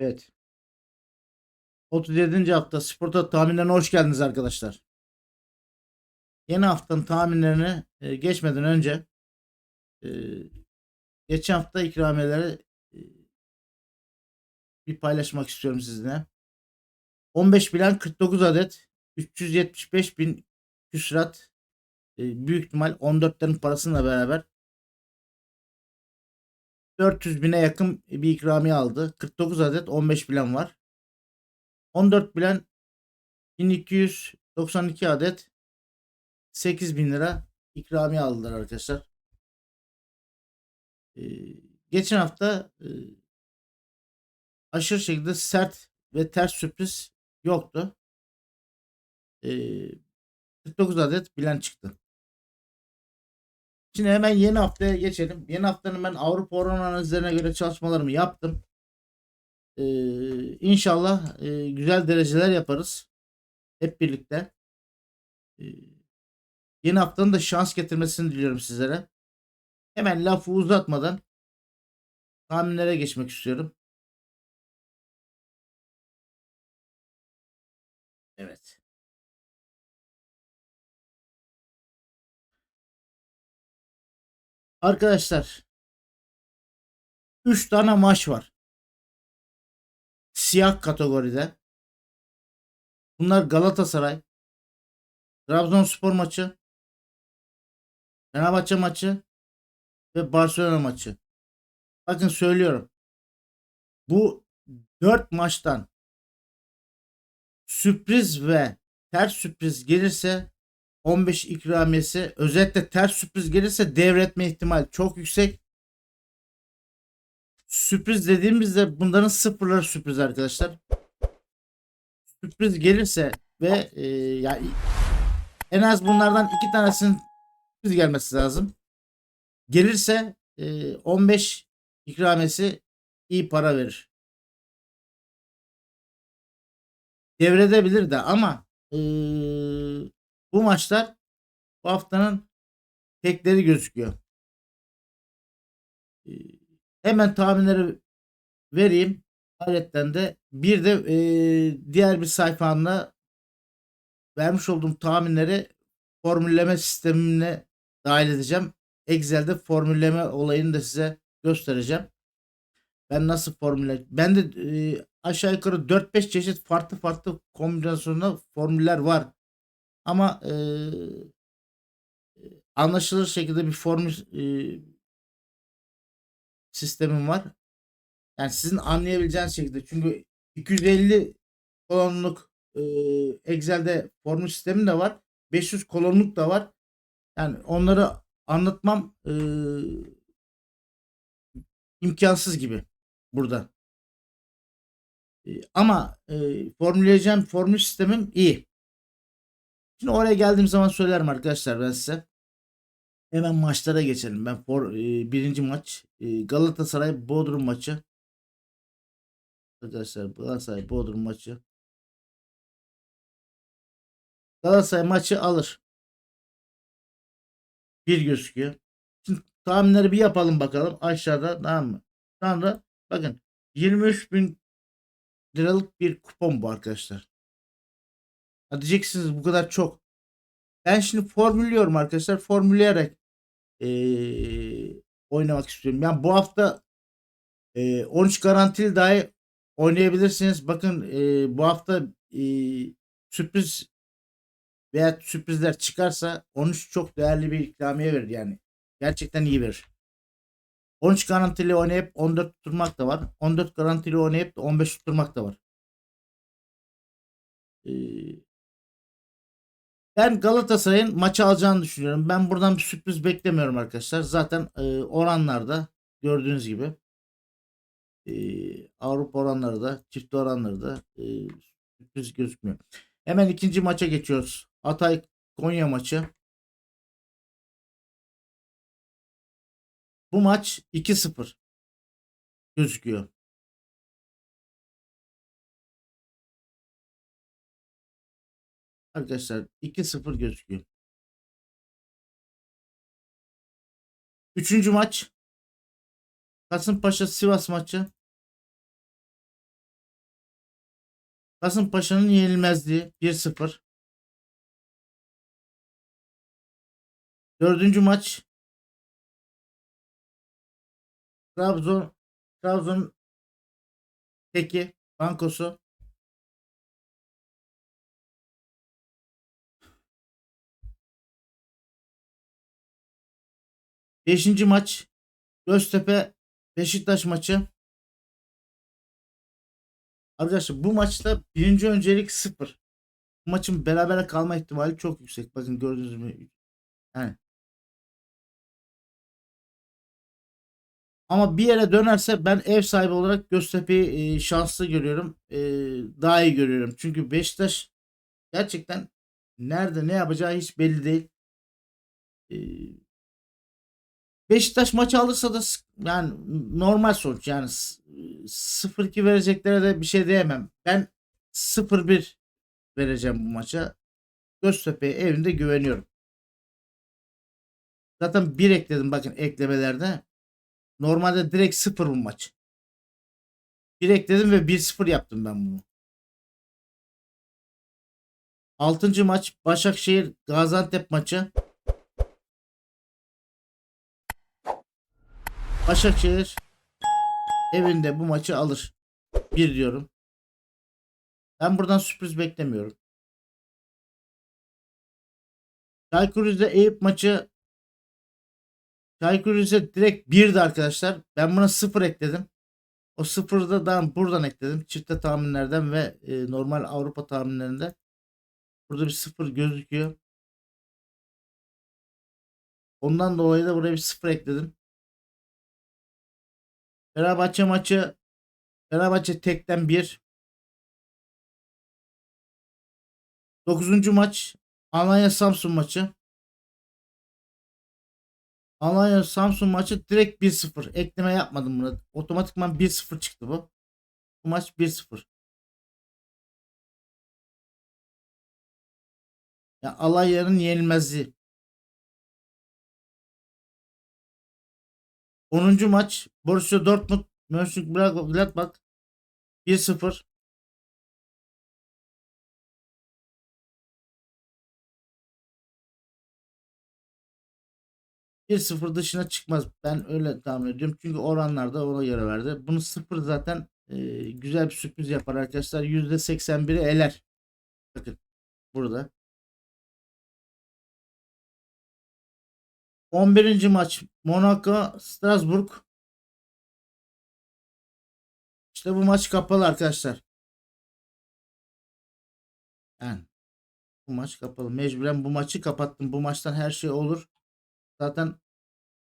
Evet. 37. hafta Sporta tahminlerine hoş geldiniz arkadaşlar. Yeni haftanın tahminlerini e, geçmeden önce e, geçen hafta ikramiyeleri e, bir paylaşmak istiyorum sizinle. 15 bilen 49 adet 375 bin küsurat büyük ihtimal 14'lerin parasıyla beraber 400 bine yakın bir ikramiye aldı. 49 adet 15 bilen var. 14 bilen 1292 adet 8000 lira ikramiye aldılar arkadaşlar. Ee, geçen hafta e, aşırı şekilde sert ve ters sürpriz yoktu. Ee, 49 adet bilen çıktı. Şimdi hemen yeni haftaya geçelim. Yeni haftanın ben Avrupa oran analizlerine göre çalışmalarımı yaptım. Ee, inşallah e, güzel dereceler yaparız. Hep birlikte. Ee, yeni haftanın da şans getirmesini diliyorum sizlere. Hemen lafı uzatmadan tahminlere geçmek istiyorum. Arkadaşlar 3 tane maç var. Siyah kategoride. Bunlar Galatasaray, Trabzonspor maçı, Fenerbahçe maçı ve Barcelona maçı. Bakın söylüyorum. Bu 4 maçtan sürpriz ve ters sürpriz gelirse 15 ikramiyesi özellikle ters sürpriz gelirse devretme ihtimal çok yüksek. Sürpriz dediğimizde bunların sıfırları sürpriz arkadaşlar. Sürpriz gelirse ve e, yani en az bunlardan iki tanesinin sürpriz gelmesi lazım. Gelirse e, 15 ikramiyesi iyi para verir. Devredebilir de ama e, bu maçlar bu haftanın tekleri gözüküyor. E, hemen tahminleri vereyim. Ayrıca de bir de e, diğer bir sayfamda vermiş olduğum tahminleri formülleme sistemine dahil edeceğim. Excel'de formülleme olayını da size göstereceğim. Ben nasıl formüle ben de e, aşağı yukarı 4-5 çeşit farklı farklı kombinasyonda formüller var. Ama e, anlaşılır şekilde bir formül e, sistemim var. Yani sizin anlayabileceğiniz şekilde. Çünkü 250 kolonluk e, Excel'de formül sistemi de var. 500 kolonluk da var. Yani onları anlatmam e, imkansız gibi burada. E, ama e, formüleyeceğim formül sistemim iyi. Şimdi oraya geldiğim zaman söylerim arkadaşlar ben size. Hemen maçlara geçelim. Ben for, e, birinci maç e, Galatasaray Bodrum maçı. Arkadaşlar Galatasaray Bodrum maçı. Galatasaray maçı alır. Bir gözüküyor. Şimdi tahminleri bir yapalım bakalım aşağıda tamam mı? Sonra bakın 23 bin liralık bir kupon bu arkadaşlar. Ha diyeceksiniz bu kadar çok. Ben şimdi formülüyorum arkadaşlar. Formülleyerek ee, oynamak istiyorum. Yani bu hafta e, 13 garantili dahi oynayabilirsiniz. Bakın e, bu hafta e, sürpriz veya sürprizler çıkarsa 13 çok değerli bir ikramiye verir yani. Gerçekten iyi verir. 13 garantili oynayıp 14 tutturmak da var. 14 garantili oynayıp 15 tutturmak da var. Ee, ben Galatasaray'ın maçı alacağını düşünüyorum. Ben buradan bir sürpriz beklemiyorum arkadaşlar. Zaten e, oranlarda gördüğünüz gibi e, Avrupa oranları da çift oranları da e, sürpriz gözükmüyor. Hemen ikinci maça geçiyoruz. Hatay Konya maçı. Bu maç 2-0 gözüküyor. Arkadaşlar 2-0 gözüküyor. Üçüncü maç Kasımpaşa Sivas maçı. Kasımpaşa'nın yenilmezliği 1-0. Dördüncü maç Trabzon Trabzon Teki Bankosu Beşinci maç Göztepe Beşiktaş maçı. Arkadaşlar bu maçta birinci öncelik sıfır. Bu maçın berabere kalma ihtimali çok yüksek. Bakın gördüğünüz gibi. Yani. Ama bir yere dönerse ben ev sahibi olarak Göztepe'yi e, şanslı görüyorum. E, daha iyi görüyorum. Çünkü Beşiktaş gerçekten nerede ne yapacağı hiç belli değil. Beşiktaş maçı alırsa da yani normal sonuç yani s- 0-2 vereceklere de bir şey diyemem. Ben 0-1 vereceğim bu maça. Göztepe'ye evinde güveniyorum. Zaten 1 ekledim bakın eklemelerde. Normalde direkt 0 bu maç. 1 ekledim ve 1-0 yaptım ben bunu. 6. maç Başakşehir Gaziantep maçı. Başakşehir evinde bu maçı alır. Bir diyorum. Ben buradan sürpriz beklemiyorum. Çaykur Rize Eyüp maçı Çaykur Rize direkt 1'di arkadaşlar. Ben buna 0 ekledim. O 0'ı da daha buradan ekledim. Çifte tahminlerden ve e, normal Avrupa tahminlerinde. Burada bir 0 gözüküyor. Ondan dolayı da buraya bir 0 ekledim. Fenerbahçe maçı Fenerbahçe tekten 1. 9. maç Alanya Samsun maçı. Alanya Samsun maçı direkt 1-0. Ekleme yapmadım buna. Otomatikman 1-0 çıktı bu. Bu maç 1-0. Ya Alanya'nın yenilmezliği. 10. maç Borussia Dortmund Mönchengladbach 1-0. Bir sıfır dışına çıkmaz. Ben öyle tahmin ediyorum. Çünkü oranlarda ona göre verdi. Bunu sıfır zaten e, güzel bir sürpriz yapar arkadaşlar. %81'i eler. Bakın burada. 11. maç Monaco Strasbourg. İşte bu maç kapalı arkadaşlar. Yani bu maç kapalı. Mecburen bu maçı kapattım. Bu maçtan her şey olur. Zaten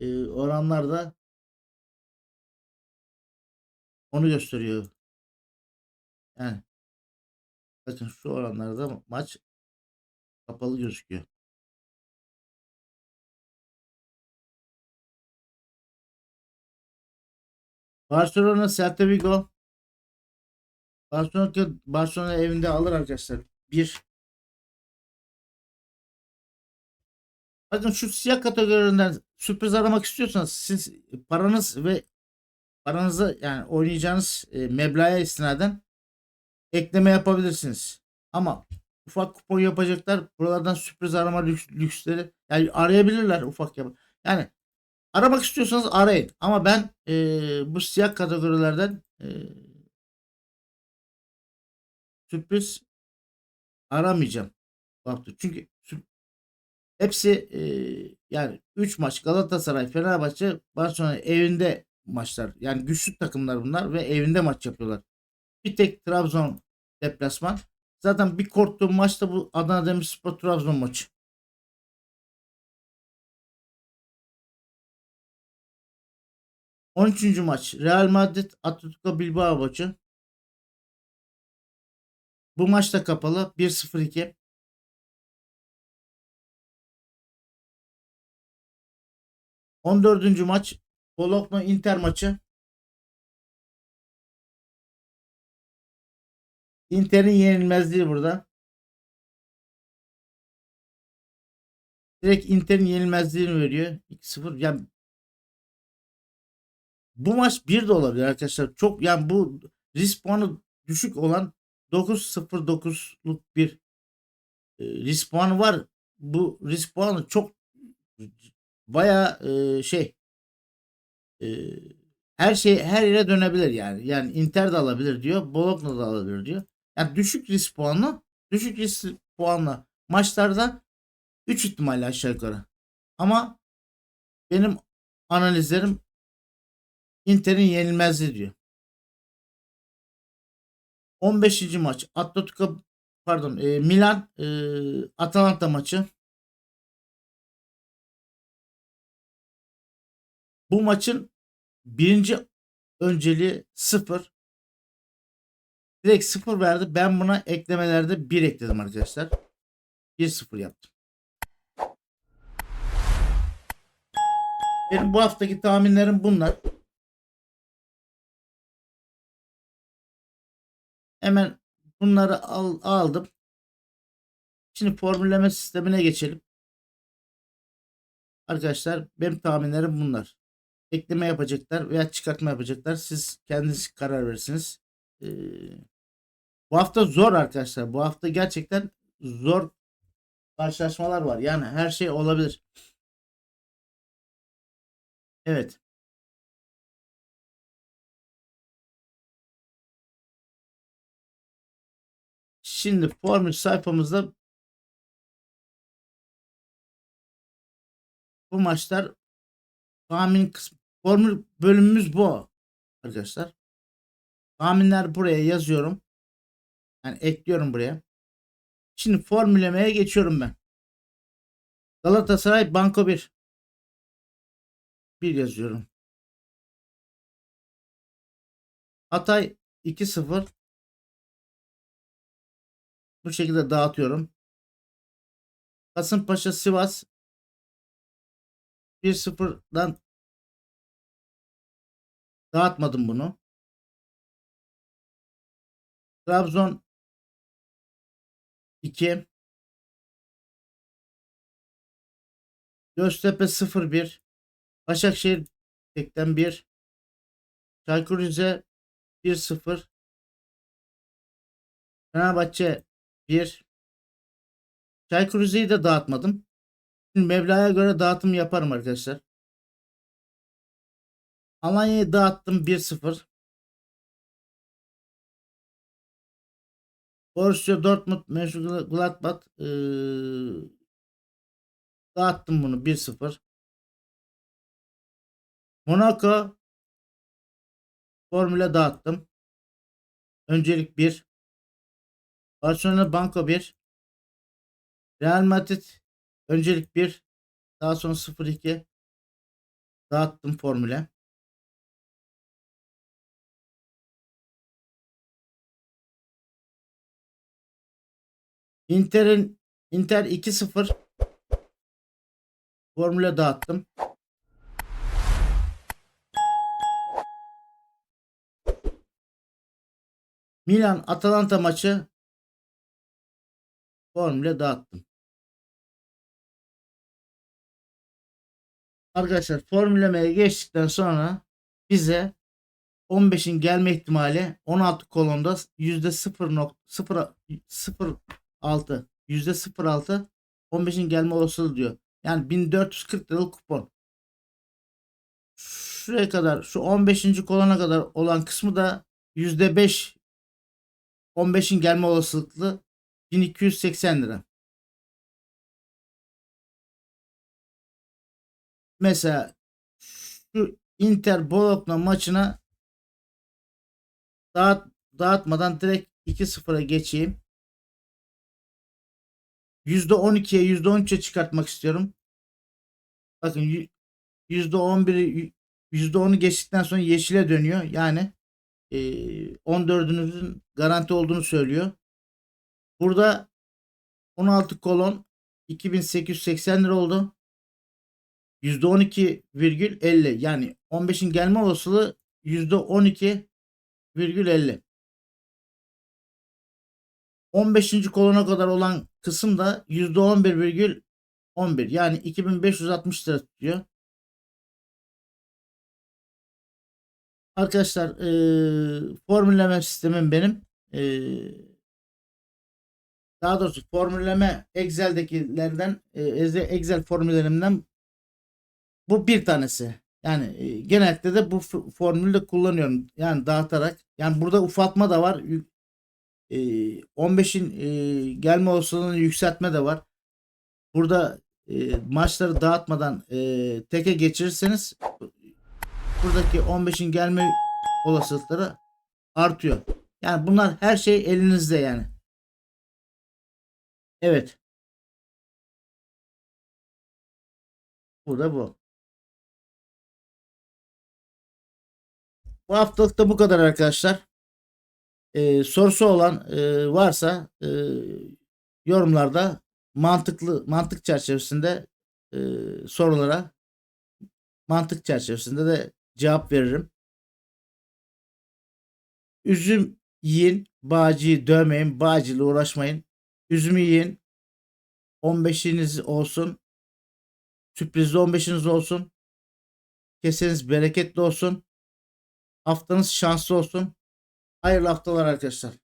e, oranlar da onu gösteriyor. Yani bakın şu oranlarda maç kapalı gözüküyor. Barcelona Celta Vigo Barcelona Barcelona evinde alır arkadaşlar. Bir Bakın şu siyah kategorilerden sürpriz aramak istiyorsanız siz paranız ve paranızı yani oynayacağınız e, meblağa istinaden ekleme yapabilirsiniz. Ama ufak kupon yapacaklar. Buralardan sürpriz arama lüks, lüksleri yani arayabilirler ufak yap. Yani aramak istiyorsanız arayın. Ama ben e, bu siyah kategorilerden e, sürpriz aramayacağım. hafta. Çünkü hepsi e, yani 3 maç Galatasaray, Fenerbahçe, Barcelona evinde maçlar. Yani güçlü takımlar bunlar ve evinde maç yapıyorlar. Bir tek Trabzon deplasman. Zaten bir korktuğum maç da bu Adana Demirspor Trabzon maçı. On üçüncü maç Real Madrid Atletico Bilbao maçı. Bu maç da kapalı 1-0-2. On dördüncü maç Bologna Inter maçı. Inter'in yenilmezliği burada. Direkt Inter'in yenilmezliğini veriyor. 2-0. Yani bu maç 1 de olabilir arkadaşlar. Çok yani bu risk puanı düşük olan 9.09'luk bir e, risk puanı var. Bu risk puanı çok baya şey e, her şey her yere dönebilir yani. Yani Inter de alabilir diyor. Bologna da alabilir diyor. Yani düşük risk puanlı düşük risk puanlı maçlarda 3 ihtimalle aşağı yukarı. Ama benim analizlerim Inter'in yenilmezliği diyor. 15. maç Atletico pardon e, Milan e, Atalanta maçı. Bu maçın birinci önceliği 0. Direkt 0 verdi. Ben buna eklemelerde 1 ekledim arkadaşlar. 1-0 yaptım. Benim bu haftaki tahminlerim bunlar. Hemen bunları al, aldım. Şimdi formülleme sistemine geçelim. Arkadaşlar benim tahminlerim bunlar. Ekleme yapacaklar veya çıkartma yapacaklar. Siz kendiniz karar verirsiniz. Ee, bu hafta zor arkadaşlar. Bu hafta gerçekten zor karşılaşmalar var. Yani her şey olabilir. Evet. Şimdi formül sayfamızda bu maçlar tahmin kısmı formül bölümümüz bu arkadaşlar. Tahminler buraya yazıyorum. Yani ekliyorum buraya. Şimdi formüllemeye geçiyorum ben. Galatasaray Banko 1. 1 yazıyorum. Hatay 2-0. Bu şekilde dağıtıyorum. Kasımpaşa Sivas. 1-0'dan dağıtmadım bunu. Trabzon 2 Göztepe 0-1 Başakşehir tekten 1 Çaykur Rize 1-0 Fenerbahçe 1 Çaykur Rize'yi de dağıtmadım. Şimdi Mevla'ya göre dağıtım yaparım arkadaşlar. Alanya'yı dağıttım 1-0. Borussia Dortmund Mönchengladbach ee, dağıttım bunu 1-0. Monaco Formüle dağıttım. Öncelik 1. Barcelona Banko 1. Real Madrid öncelik 1. Daha sonra 0-2. Dağıttım formüle. Inter'in Inter 2-0 formüle dağıttım. Milan Atalanta maçı formüle dağıttım. Arkadaşlar formüllemeye geçtikten sonra bize 15'in gelme ihtimali 16 kolonda %0.06 %06 15'in gelme olasılığı diyor. Yani 1440 liralık kupon. Şuraya kadar şu 15. kolona kadar olan kısmı da %5 15'in gelme olasılıklı 1280 lira. Mesela şu Inter Bologna maçına dağıt, dağıtmadan direkt 2-0'a geçeyim. %12'ye %13'e çıkartmak istiyorum. Bakın %11'i %10'u geçtikten sonra yeşile dönüyor. Yani 14'ünüzün garanti olduğunu söylüyor. Burada 16 kolon 2880 lira oldu. %12,50 yani 15'in gelme olasılığı %12,50. 15. kolona kadar olan kısım da %11,11 yani 2560 lira tutuyor. Arkadaşlar e, formülleme sistemim benim. E, daha doğrusu formülleme Excel'dekilerden e, Excel formüllerimden bu bir tanesi. Yani e, genellikle de bu formülü de kullanıyorum. Yani dağıtarak. Yani burada ufaltma da var. Yü- e, 15'in e, gelme olasılığını yükseltme de var. Burada maçları dağıtmadan teke geçirirseniz buradaki 15'in gelme olasılıkları artıyor. Yani bunlar her şey elinizde yani. Evet. Bu da bu. Bu haftalık da bu kadar arkadaşlar. Ee, sorusu olan e, varsa e, yorumlarda mantıklı mantık çerçevesinde e, sorulara mantık çerçevesinde de cevap veririm. Üzüm yiyin, bağcıyı dövmeyin, bağcıyla uğraşmayın. Üzümü yiyin. 15'iniz olsun. Sürprizli 15'iniz olsun. Keseniz bereketli olsun. Haftanız şanslı olsun. Hayırlı haftalar arkadaşlar.